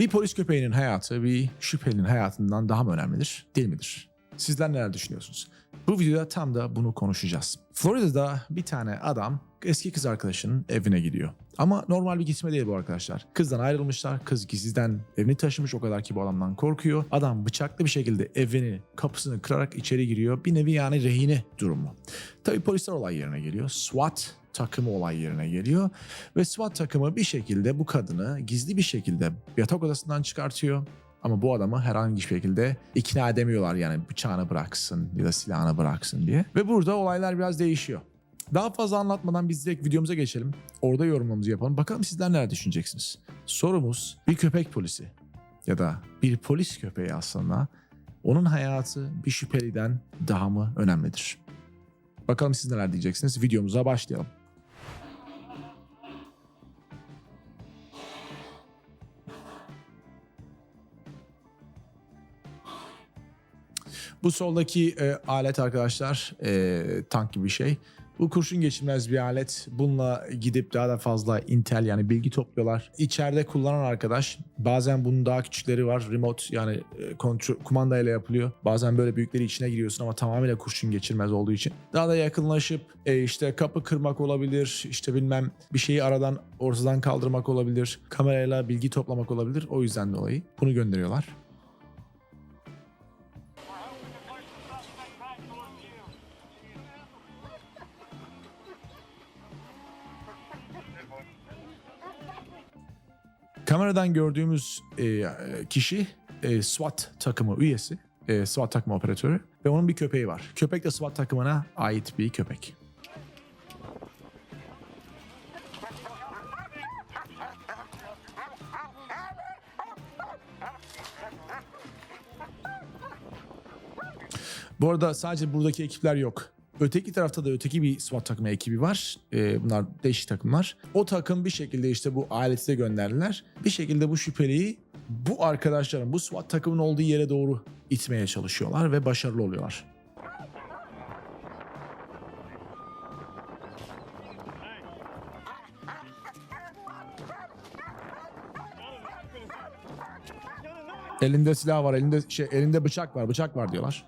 Bir polis köpeğinin hayatı bir şüphelinin hayatından daha mı önemlidir, değil midir? Sizler neler düşünüyorsunuz? Bu videoda tam da bunu konuşacağız. Florida'da bir tane adam eski kız arkadaşının evine gidiyor. Ama normal bir gitme değil bu arkadaşlar. Kızdan ayrılmışlar. Kız gizliden evini taşımış o kadar ki bu adamdan korkuyor. Adam bıçaklı bir şekilde evini kapısını kırarak içeri giriyor. Bir nevi yani rehine durumu. Tabii polisler olay yerine geliyor. SWAT takımı olay yerine geliyor. Ve SWAT takımı bir şekilde bu kadını gizli bir şekilde yatak odasından çıkartıyor. Ama bu adamı herhangi bir şekilde ikna edemiyorlar yani bıçağını bıraksın ya da silahını bıraksın diye. Ve burada olaylar biraz değişiyor. Daha fazla anlatmadan biz direkt videomuza geçelim. Orada yorumlamamızı yapalım. Bakalım sizler neler düşüneceksiniz. Sorumuz bir köpek polisi ya da bir polis köpeği aslında onun hayatı bir şüpheliden daha mı önemlidir? Bakalım siz neler diyeceksiniz. Videomuza başlayalım. Bu soldaki e, alet arkadaşlar e, tank gibi bir şey. Bu kurşun geçirmez bir alet. Bununla gidip daha da fazla intel yani bilgi topluyorlar. İçeride kullanan arkadaş bazen bunun daha küçükleri var. Remote yani e, kontrol, kumandayla yapılıyor. Bazen böyle büyükleri içine giriyorsun ama tamamıyla kurşun geçirmez olduğu için. Daha da yakınlaşıp e, işte kapı kırmak olabilir. işte bilmem bir şeyi aradan ortadan kaldırmak olabilir. Kamerayla bilgi toplamak olabilir. O yüzden dolayı bunu gönderiyorlar. Kameradan gördüğümüz e, kişi e, SWAT takımı üyesi, e, SWAT takımı operatörü ve onun bir köpeği var. Köpek de SWAT takımına ait bir köpek. Bu arada sadece buradaki ekipler yok. Öteki tarafta da öteki bir SWAT takımı ekibi var. Ee, bunlar değişik takımlar. O takım bir şekilde işte bu aleti de gönderdiler. Bir şekilde bu şüpheliyi bu arkadaşların, bu SWAT takımının olduğu yere doğru itmeye çalışıyorlar ve başarılı oluyorlar. Elinde silah var, elinde şey, elinde bıçak var, bıçak var diyorlar.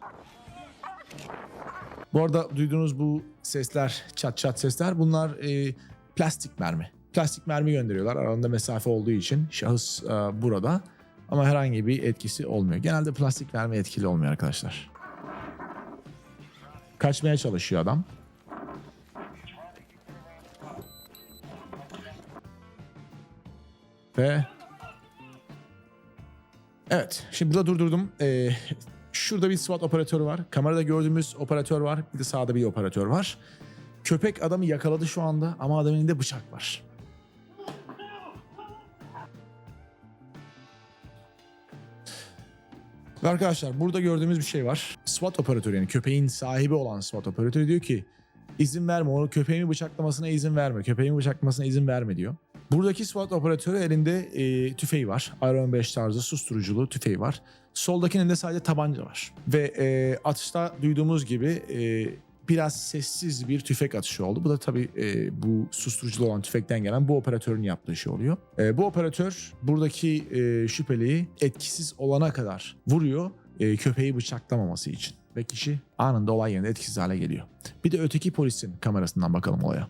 Bu arada duyduğunuz bu sesler, çat çat sesler bunlar e, plastik mermi. Plastik mermi gönderiyorlar aralarında mesafe olduğu için şahıs e, burada ama herhangi bir etkisi olmuyor. Genelde plastik mermi etkili olmuyor arkadaşlar. Kaçmaya çalışıyor adam. Ve Evet, şimdi burada durdurdum. Ee, şurada bir SWAT operatörü var. Kamerada gördüğümüz operatör var. Bir de sağda bir operatör var. Köpek adamı yakaladı şu anda ama adamın elinde bıçak var. Ve arkadaşlar burada gördüğümüz bir şey var. SWAT operatörü yani köpeğin sahibi olan SWAT operatörü diyor ki izin verme onu köpeğimi bıçaklamasına izin verme. Köpeğimi bıçaklamasına izin verme diyor. Buradaki SWAT operatörü elinde e, tüfeği var. Iron 5 tarzı susturuculu tüfeği var. Soldakinin de sadece tabanca var. Ve e, atışta duyduğumuz gibi e, biraz sessiz bir tüfek atışı oldu. Bu da tabii e, bu susturuculu olan tüfekten gelen bu operatörün yaptığı şey oluyor. E, bu operatör buradaki e, şüpheliyi etkisiz olana kadar vuruyor e, köpeği bıçaklamaması için. Ve kişi anında olay yerinde etkisiz hale geliyor. Bir de öteki polisin kamerasından bakalım olaya.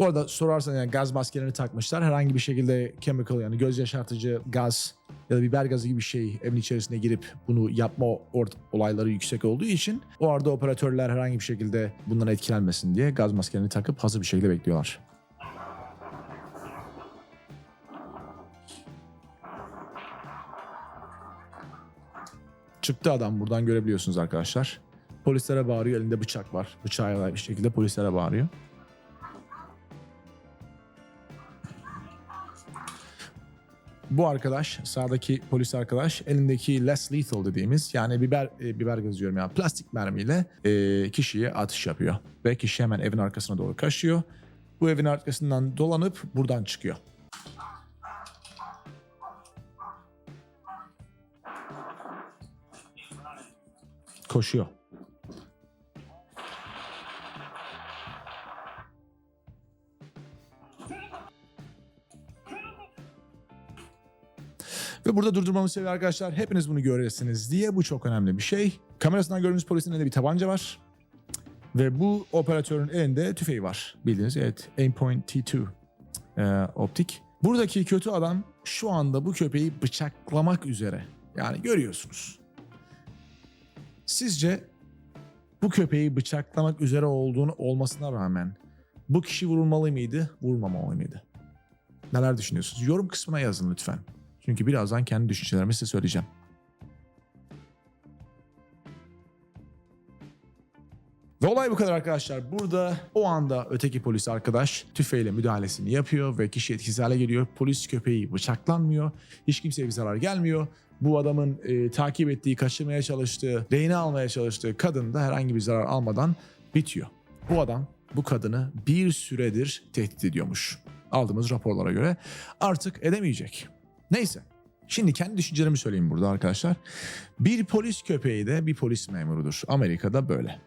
Bu arada sorarsan yani gaz maskelerini takmışlar. Herhangi bir şekilde chemical yani göz yaşartıcı gaz ya da biber gazı gibi bir şey evin içerisine girip bunu yapma olayları yüksek olduğu için o arada operatörler herhangi bir şekilde bundan etkilenmesin diye gaz maskelerini takıp hazır bir şekilde bekliyorlar. Çıktı adam buradan görebiliyorsunuz arkadaşlar. Polislere bağırıyor elinde bıçak var. Bıçağıyla bir şekilde polislere bağırıyor. Bu arkadaş, sağdaki polis arkadaş elindeki less lethal dediğimiz yani biber e, biber gözüyorum ya yani, plastik mermiyle e, kişiye atış yapıyor. Ve kişi hemen evin arkasına doğru kaçıyor. Bu evin arkasından dolanıp buradan çıkıyor. Koşuyor. Ve burada durdurmamı seviyor arkadaşlar. Hepiniz bunu göresiniz diye bu çok önemli bir şey. Kamerasından gördüğünüz polisin elinde bir tabanca var. Ve bu operatörün elinde tüfeği var. Bildiğiniz evet Aimpoint T2 ee, optik. Buradaki kötü adam şu anda bu köpeği bıçaklamak üzere. Yani görüyorsunuz. Sizce bu köpeği bıçaklamak üzere olduğunu olmasına rağmen bu kişi vurulmalı mıydı, vurmamalı mıydı? Neler düşünüyorsunuz? Yorum kısmına yazın lütfen. Çünkü birazdan kendi düşüncelerimi size söyleyeceğim. Ve olay bu kadar arkadaşlar. Burada o anda öteki polis arkadaş tüfeğiyle müdahalesini yapıyor ve kişi etkisiz hale geliyor. Polis köpeği bıçaklanmıyor. Hiç kimseye bir zarar gelmiyor. Bu adamın e, takip ettiği, kaçırmaya çalıştığı, rehine almaya çalıştığı kadın da herhangi bir zarar almadan bitiyor. Bu adam bu kadını bir süredir tehdit ediyormuş. Aldığımız raporlara göre artık edemeyecek. Neyse. Şimdi kendi düşüncelerimi söyleyeyim burada arkadaşlar. Bir polis köpeği de bir polis memurudur. Amerika'da böyle.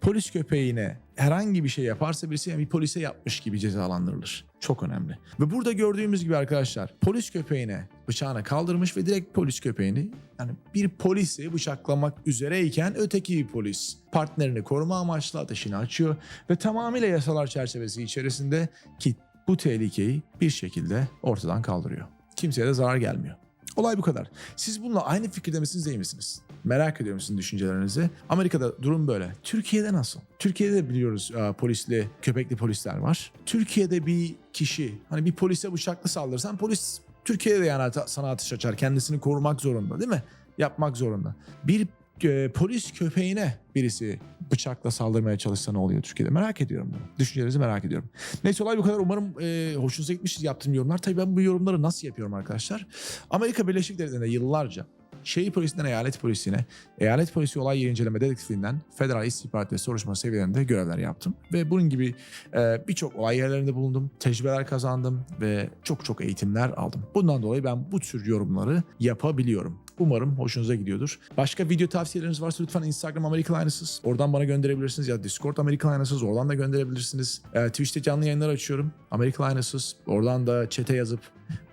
Polis köpeğine herhangi bir şey yaparsa birisi yani bir polise yapmış gibi cezalandırılır. Çok önemli. Ve burada gördüğümüz gibi arkadaşlar polis köpeğine bıçağını kaldırmış ve direkt polis köpeğini yani bir polisi bıçaklamak üzereyken öteki bir polis partnerini koruma amaçlı ateşini açıyor ve tamamıyla yasalar çerçevesi içerisinde ki bu tehlikeyi bir şekilde ortadan kaldırıyor. Kimseye de zarar gelmiyor. Olay bu kadar. Siz bununla aynı fikirde misiniz değil misiniz? Merak ediyorum sizin düşüncelerinizi. Amerika'da durum böyle. Türkiye'de nasıl? Türkiye'de de biliyoruz e, polisli, köpekli polisler var. Türkiye'de bir kişi hani bir polise bıçaklı saldırsan polis Türkiye'de de yani sana atış açar. Kendisini korumak zorunda değil mi? Yapmak zorunda. Bir e, polis köpeğine birisi bıçakla saldırmaya çalışsa ne oluyor Türkiye'de? Merak ediyorum bunu. Düşüncelerinizi merak ediyorum. Neyse olay bu kadar. Umarım e, hoşunuza gitmiştir yaptığım yorumlar. Tabii ben bu yorumları nasıl yapıyorum arkadaşlar? Amerika Birleşik Devletleri'nde yıllarca şehir polisinden eyalet polisine, eyalet polisi olay yeri inceleme dedektifliğinden federal istihbarat ve soruşturma seviyelerinde görevler yaptım. Ve bunun gibi e, birçok olay yerlerinde bulundum, tecrübeler kazandım ve çok çok eğitimler aldım. Bundan dolayı ben bu tür yorumları yapabiliyorum. Umarım hoşunuza gidiyordur. Başka video tavsiyeleriniz varsa lütfen Instagram American Aynasız. Oradan bana gönderebilirsiniz ya Discord American Aynasız. Oradan da gönderebilirsiniz. E, Twitch'te canlı yayınlar açıyorum. American Aynasız. Oradan da chat'e yazıp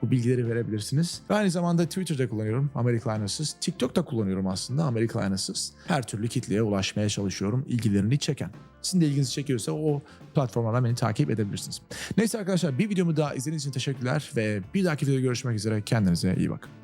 bu bilgileri verebilirsiniz. Ve aynı zamanda Twitter'da kullanıyorum American Aynasız. TikTok'ta kullanıyorum aslında American Aynasız. Her türlü kitleye ulaşmaya çalışıyorum ilgilerini çeken. Sizin de ilginizi çekiyorsa o platformlardan beni takip edebilirsiniz. Neyse arkadaşlar bir videomu daha izlediğiniz için teşekkürler ve bir dahaki videoda görüşmek üzere. Kendinize iyi bakın.